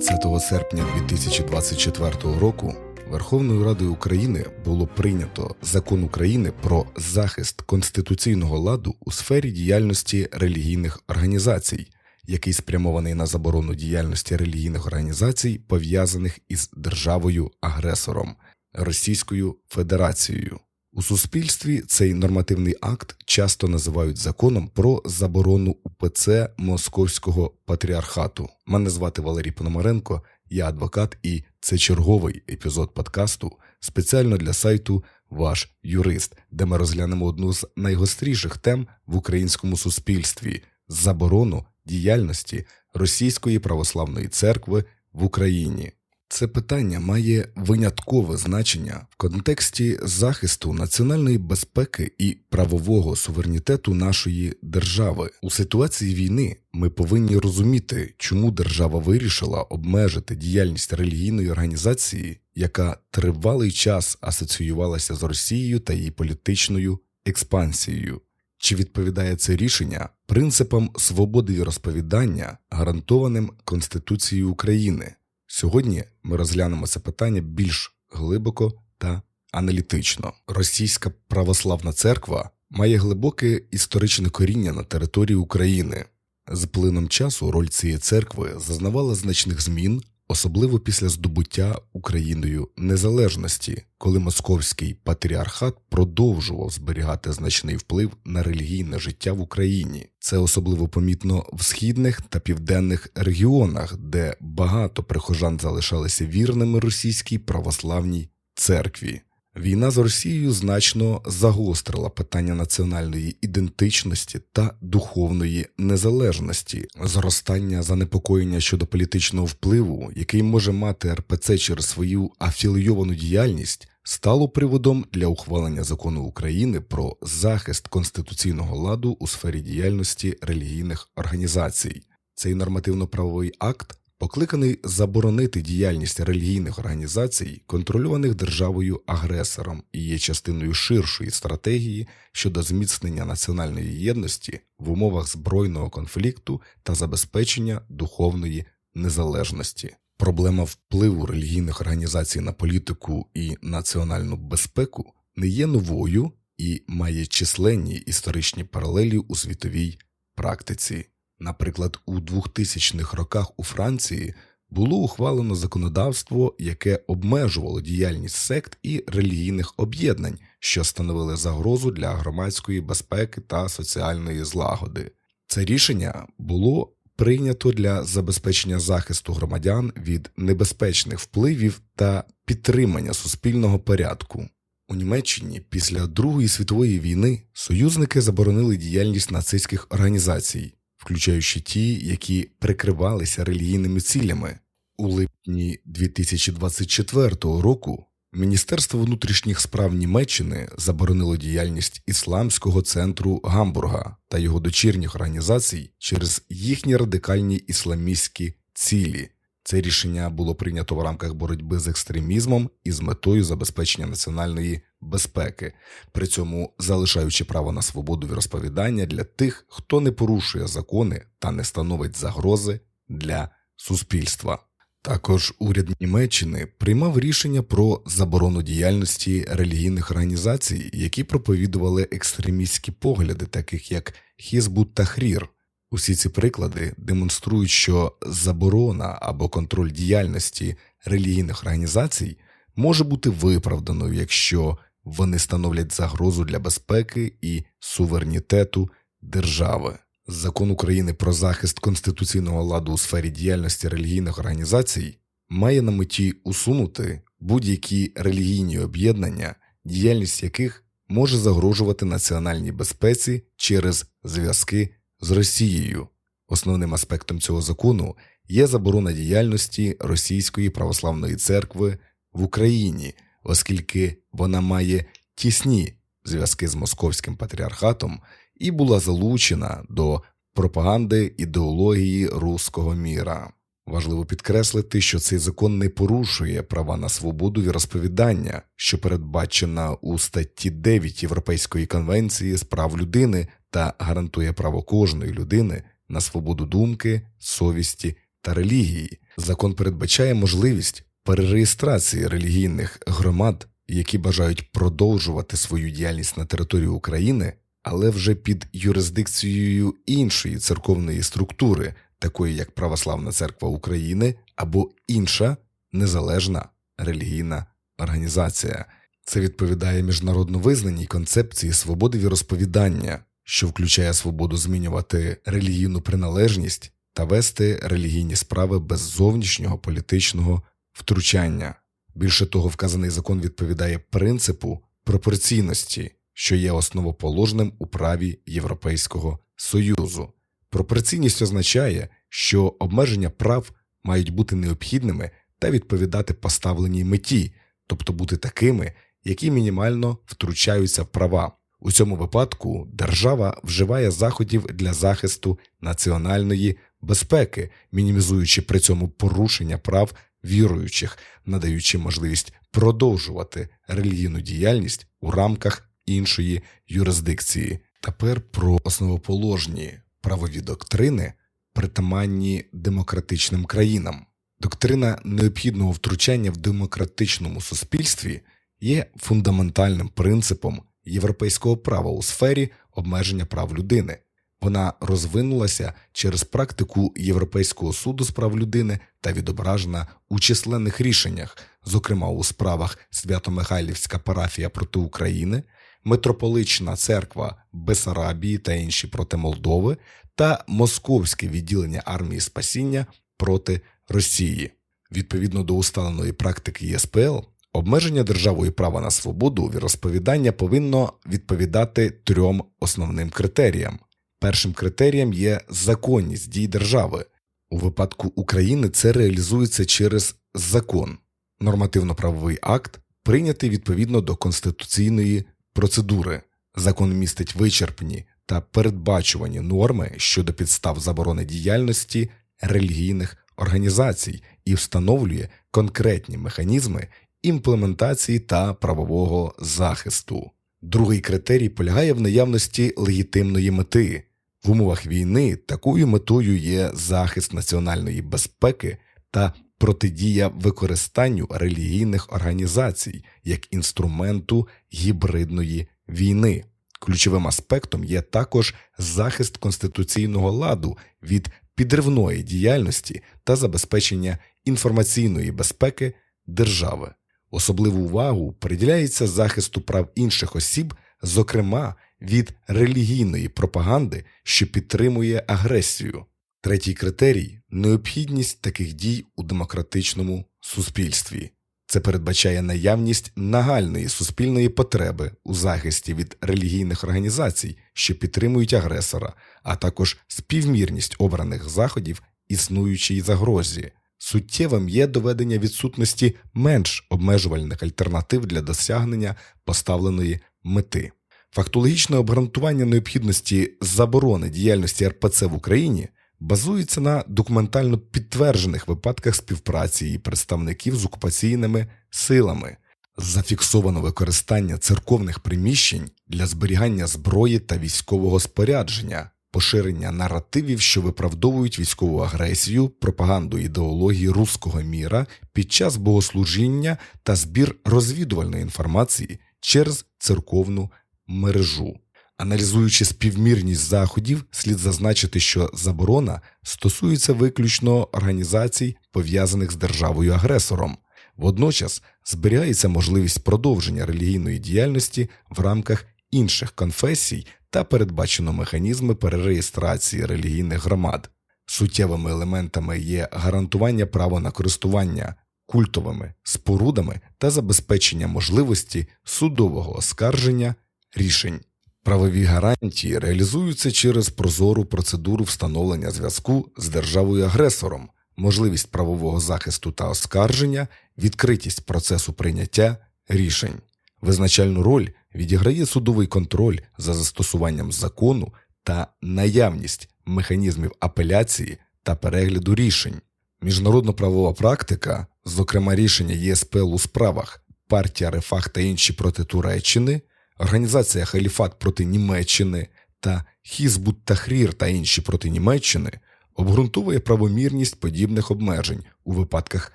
20 серпня 2024 року Верховною Радою України було прийнято закон України про захист конституційного ладу у сфері діяльності релігійних організацій, який спрямований на заборону діяльності релігійних організацій, пов'язаних із державою-агресором Російською Федерацією. У суспільстві цей нормативний акт часто називають законом про заборону УПЦ Московського патріархату. Мене звати Валерій Пономаренко, я адвокат, і це черговий епізод подкасту спеціально для сайту Ваш юрист, де ми розглянемо одну з найгостріших тем в українському суспільстві заборону діяльності Російської православної церкви в Україні. Це питання має виняткове значення в контексті захисту національної безпеки і правового суверенітету нашої держави. У ситуації війни ми повинні розуміти, чому держава вирішила обмежити діяльність релігійної організації, яка тривалий час асоціювалася з Росією та її політичною експансією. Чи відповідає це рішення принципам свободи розповідання, гарантованим Конституцією України? Сьогодні ми розглянемо це питання більш глибоко та аналітично. Російська православна церква має глибоке історичне коріння на території України. З плином часу роль цієї церкви зазнавала значних змін, особливо після здобуття Україною незалежності, коли московський патріархат продовжував зберігати значний вплив на релігійне життя в Україні. Це особливо помітно в східних та південних регіонах, де багато прихожан залишалися вірними російській православній церкві. Війна з Росією значно загострила питання національної ідентичності та духовної незалежності, зростання занепокоєння щодо політичного впливу, який може мати РПЦ через свою афілійовану діяльність, стало приводом для ухвалення закону України про захист конституційного ладу у сфері діяльності релігійних організацій. Цей нормативно-правовий акт покликаний заборонити діяльність релігійних організацій, контрольованих державою агресором, і є частиною ширшої стратегії щодо зміцнення національної єдності в умовах збройного конфлікту та забезпечення духовної незалежності. Проблема впливу релігійних організацій на політику і національну безпеку не є новою і має численні історичні паралелі у світовій практиці. Наприклад, у 2000-х роках у Франції було ухвалено законодавство, яке обмежувало діяльність сект і релігійних об'єднань, що становили загрозу для громадської безпеки та соціальної злагоди. Це рішення було прийнято для забезпечення захисту громадян від небезпечних впливів та підтримання суспільного порядку. У Німеччині після Другої світової війни союзники заборонили діяльність нацистських організацій включаючи ті, які прикривалися релігійними цілями. У липні 2024 року Міністерство внутрішніх справ Німеччини заборонило діяльність Ісламського центру Гамбурга та його дочірніх організацій через їхні радикальні ісламістські цілі. Це рішення було прийнято в рамках боротьби з екстремізмом і з метою забезпечення національної безпеки, при цьому залишаючи право на свободу розповідання для тих, хто не порушує закони та не становить загрози для суспільства. Також уряд Німеччини приймав рішення про заборону діяльності релігійних організацій, які проповідували екстремістські погляди, таких як Хізбут та Хрір. Усі ці приклади демонструють, що заборона або контроль діяльності релігійних організацій може бути виправданою, якщо вони становлять загрозу для безпеки і суверенітету держави. Закон України про захист конституційного ладу у сфері діяльності релігійних організацій має на меті усунути будь-які релігійні об'єднання, діяльність яких може загрожувати національній безпеці через зв'язки з Росією. Основним аспектом цього закону є заборона діяльності Російської православної церкви в Україні, оскільки вона має тісні зв'язки з московським патріархатом і була залучена до пропаганди ідеології руського міра. Важливо підкреслити, що цей закон не порушує права на свободу віросповідання, що передбачена у статті 9 Європейської конвенції з прав людини та гарантує право кожної людини на свободу думки, совісті та релігії. Закон передбачає можливість перереєстрації релігійних громад, які бажають продовжувати свою діяльність на території України, але вже під юрисдикцією іншої церковної структури, такої як Православна Церква України або інша незалежна релігійна організація. Це відповідає міжнародно визнаній концепції свободи віросповідання, що включає свободу змінювати релігійну приналежність та вести релігійні справи без зовнішнього політичного втручання. Більше того, вказаний закон відповідає принципу пропорційності, що є основоположним у праві Європейського Союзу. Пропорційність означає, що обмеження прав мають бути необхідними та відповідати поставленій меті, тобто бути такими, які мінімально втручаються в права. У цьому випадку держава вживає заходів для захисту національної безпеки, мінімізуючи при цьому порушення прав віруючих, надаючи можливість продовжувати релігійну діяльність у рамках іншої юрисдикції. Тепер про основоположні правові доктрини, притаманні демократичним країнам. Доктрина необхідного втручання в демократичному суспільстві є фундаментальним принципом європейського права у сфері обмеження прав людини. Вона розвинулася через практику Європейського суду з прав людини та відображена у численних рішеннях, зокрема у справах Свято-Михайлівська парафія проти України, Митрополична церква Бесарабії та інші проти Молдови та Московське відділення армії спасіння проти Росії. Відповідно до усталеної практики ЄСПЛ, обмеження державою права на свободу віросповідання повинно відповідати трьом основним критеріям. Першим критерієм є законність дій держави. У випадку України це реалізується через закон, нормативно-правовий акт, прийнятий відповідно до конституційної процедури. Закон містить вичерпні та передбачувані норми щодо підстав заборони діяльності релігійних організацій і встановлює конкретні механізми імплементації та правового захисту. Другий критерій полягає в наявності легітимної мети. В умовах війни такою метою є захист національної безпеки та протидія використанню релігійних організацій як інструменту гібридної війни. Ключовим аспектом є також захист конституційного ладу від підривної діяльності та забезпечення інформаційної безпеки держави. Особливу увагу приділяється захисту прав інших осіб, зокрема від релігійної пропаганди, що підтримує агресію. Третій критерій необхідність таких дій у демократичному суспільстві. Це передбачає наявність нагальної суспільної потреби у захисті від релігійних організацій, що підтримують агресора, а також співмірність обраних заходів існуючій загрозі. Суттєвим є доведення відсутності менш обмежувальних альтернатив для досягнення поставленої мети. Фактологічне обґрунтування необхідності заборони діяльності РПЦ в Україні базується на документально підтверджених випадках співпраці її представників з окупаційними силами, зафіксовано використання церковних приміщень для зберігання зброї та військового спорядження, поширення наративів, що виправдовують військову агресію, пропаганду ідеології руського міра під час богослужіння та збір розвідувальної інформації через церковну мережу. Аналізуючи співмірність заходів, слід зазначити, що заборона стосується виключно організацій, пов'язаних з державою агресором. Водночас зберігається можливість продовження релігійної діяльності в рамках інших конфесій та передбачено механізми перереєстрації релігійних громад. Суттєвими елементами є гарантування права на користування культовими спорудами та забезпечення можливості судового оскарження рішень. Правові гарантії реалізуються через прозору процедуру встановлення зв'язку з державою-агресором, можливість правового захисту та оскарження, відкритість процесу прийняття рішень. Визначальну роль відіграє судовий контроль за застосуванням закону та наявність механізмів апеляції та перегляду рішень. Міжнародно-правова практика, зокрема рішення ЄСПЛ у справах партія Рефах та інші проти Туреччини, Організація Халіфат проти Німеччини та Хізбут Тахрір та інші проти Німеччини обґрунтовує правомірність подібних обмежень у випадках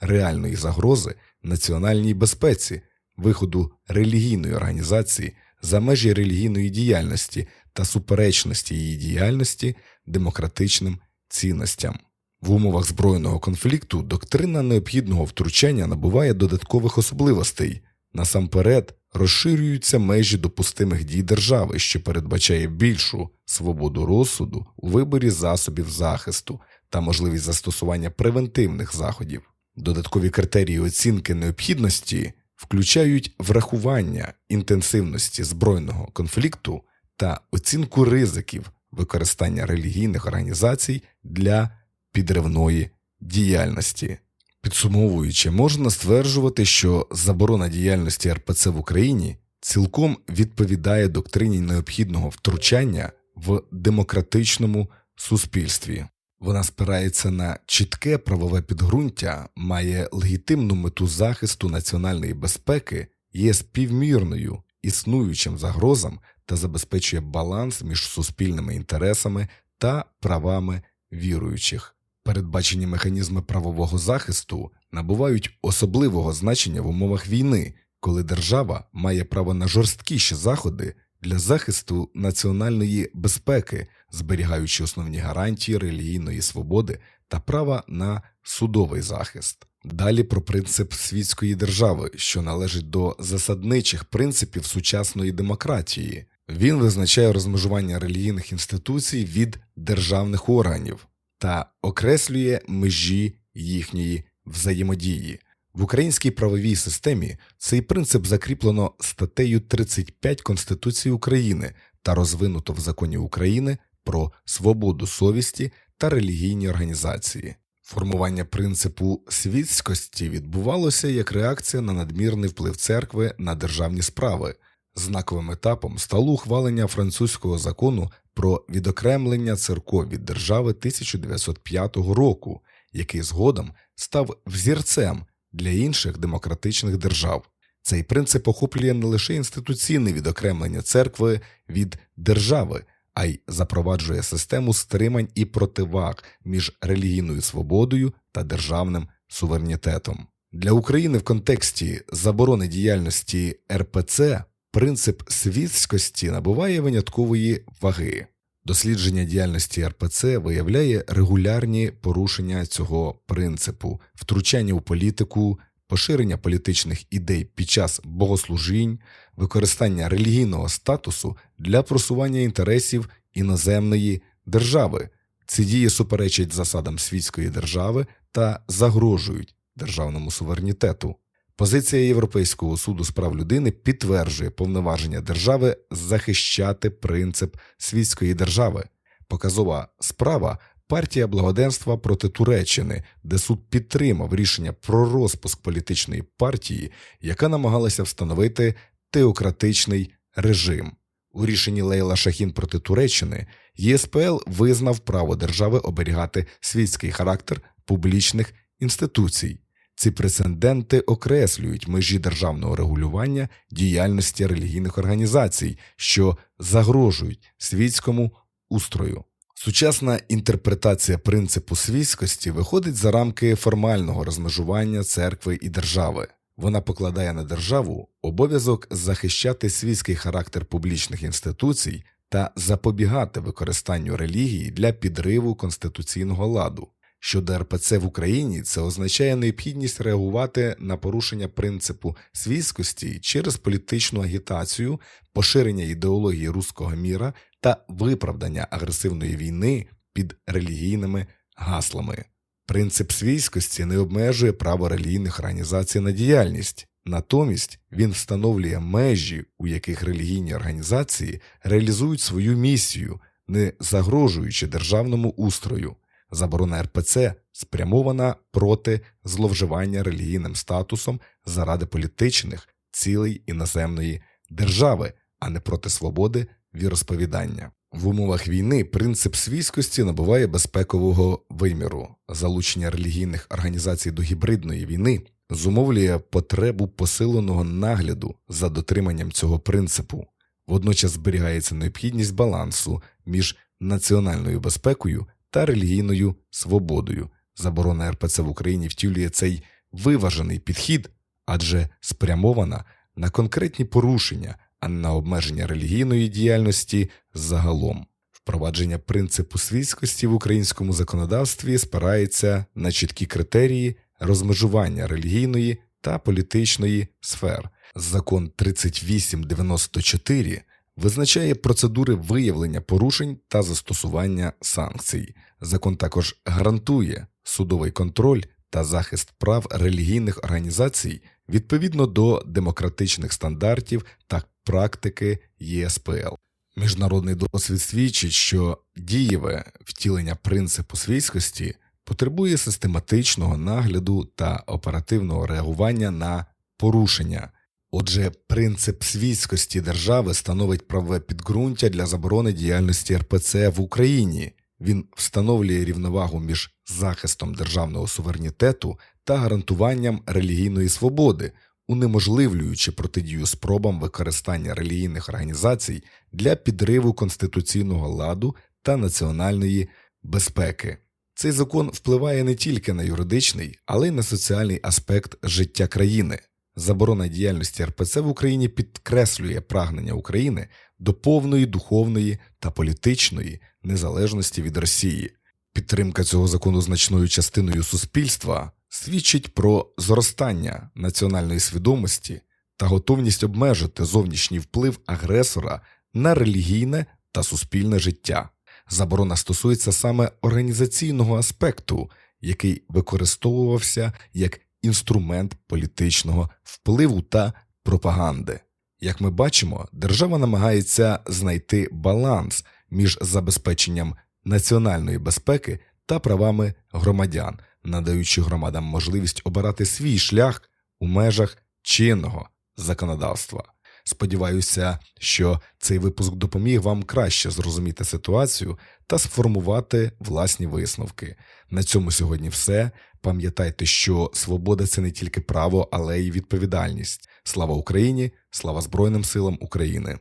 реальної загрози національній безпеці, виходу релігійної організації за межі релігійної діяльності та суперечності її діяльності демократичним цінностям. В умовах збройного конфлікту доктрина необхідного втручання набуває додаткових особливостей. Насамперед розширюються межі допустимих дій держави, що передбачає більшу свободу розсуду у виборі засобів захисту та можливість застосування превентивних заходів. Додаткові критерії оцінки необхідності включають врахування інтенсивності збройного конфлікту та оцінку ризиків використання релігійних організацій для підривної діяльності. Підсумовуючи, можна стверджувати, що заборона діяльності РПЦ в Україні цілком відповідає доктрині необхідного втручання в демократичному суспільстві. Вона спирається на чітке правове підґрунтя, має легітимну мету захисту національної безпеки, є співмірною існуючим загрозам та забезпечує баланс між суспільними інтересами та правами віруючих. Передбачені механізми правового захисту набувають особливого значення в умовах війни, коли держава має право на жорсткіші заходи для захисту національної безпеки, зберігаючи основні гарантії релігійної свободи та права на судовий захист. Далі про принцип світської держави, що належить до засадничих принципів сучасної демократії. Він визначає розмежування релігійних інституцій від державних органів та окреслює межі їхньої взаємодії. В українській правовій системі цей принцип закріплено статтею 35 Конституції України та розвинуто в законі України про свободу совісті та релігійні організації. Формування принципу світськості відбувалося як реакція на надмірний вплив церкви на державні справи. Знаковим етапом стало ухвалення французького закону про відокремлення церков від держави 1905 року, який згодом став взірцем для інших демократичних держав. Цей принцип охоплює не лише інституційне відокремлення церкви від держави, а й запроваджує систему стримань і противаг між релігійною свободою та державним суверенітетом. Для України в контексті заборони діяльності РПЦ принцип світськості набуває виняткової ваги. Дослідження діяльності РПЦ виявляє регулярні порушення цього принципу, втручання у політику, поширення політичних ідей під час богослужінь, використання релігійного статусу для просування інтересів іноземної держави. Ці дії суперечать засадам світської держави та загрожують державному суверенітету. Позиція Європейського суду з прав людини підтверджує повноваження держави захищати принцип світської держави. Показова справа партія благоденства проти Туреччини, де суд підтримав рішення про розпуск політичної партії, яка намагалася встановити теократичний режим. У рішенні Лейла Шахін проти Туреччини ЄСПЛ визнав право держави оберігати світський характер публічних інституцій. Ці прецеденти окреслюють межі державного регулювання діяльності релігійних організацій, що загрожують світському устрою. Сучасна інтерпретація принципу свійськості виходить за рамки формального розмежування церкви і держави. Вона покладає на державу обов'язок захищати свійський характер публічних інституцій та запобігати використанню релігії для підриву конституційного ладу. Щодо РПЦ в Україні це означає необхідність реагувати на порушення принципу світськості через політичну агітацію, поширення ідеології руського міра та виправдання агресивної війни під релігійними гаслами. Принцип свійськості не обмежує право релігійних організацій на діяльність, натомість він встановлює межі, у яких релігійні організації реалізують свою місію, не загрожуючи державному устрою. Заборона РПЦ спрямована проти зловживання релігійним статусом заради політичних цілей іноземної держави, а не проти свободи віросповідання. В умовах війни принцип свійськості набуває безпекового виміру. Залучення релігійних організацій до гібридної війни зумовлює потребу посиленого нагляду за дотриманням цього принципу. Водночас зберігається необхідність балансу між національною безпекою та релігійною свободою. Заборона РПЦ в Україні втілює цей виважений підхід, адже спрямована на конкретні порушення, а не на обмеження релігійної діяльності загалом. Впровадження принципу світськості в українському законодавстві спирається на чіткі критерії розмежування релігійної та політичної сфер. Закон 3894 визначає процедури виявлення порушень та застосування санкцій. Закон також гарантує судовий контроль та захист прав релігійних організацій відповідно до демократичних стандартів та практики ЄСПЛ. Міжнародний досвід свідчить, що дієве втілення принципу свійськості потребує систематичного нагляду та оперативного реагування на порушення. Отже, принцип світськості держави становить правове підґрунтя для заборони діяльності РПЦ в Україні. Він встановлює рівновагу між захистом державного суверенітету та гарантуванням релігійної свободи, унеможливлюючи протидію спробам використання релігійних організацій для підриву конституційного ладу та національної безпеки. Цей закон впливає не тільки на юридичний, але й на соціальний аспект життя країни. Заборона діяльності РПЦ в Україні підкреслює прагнення України до повної духовної та політичної незалежності від Росії. Підтримка цього закону значною частиною суспільства свідчить про зростання національної свідомості та готовність обмежити зовнішній вплив агресора на релігійне та суспільне життя. Заборона стосується саме організаційного аспекту, який використовувався як інструмент політичного впливу та пропаганди. Як ми бачимо, держава намагається знайти баланс між забезпеченням національної безпеки та правами громадян, надаючи громадам можливість обирати свій шлях у межах чинного законодавства. Сподіваюся, що цей випуск допоміг вам краще зрозуміти ситуацію та сформувати власні висновки. На цьому сьогодні все. Пам'ятайте, що свобода це не тільки право, але й відповідальність. Слава Україні! Слава Збройним силам України!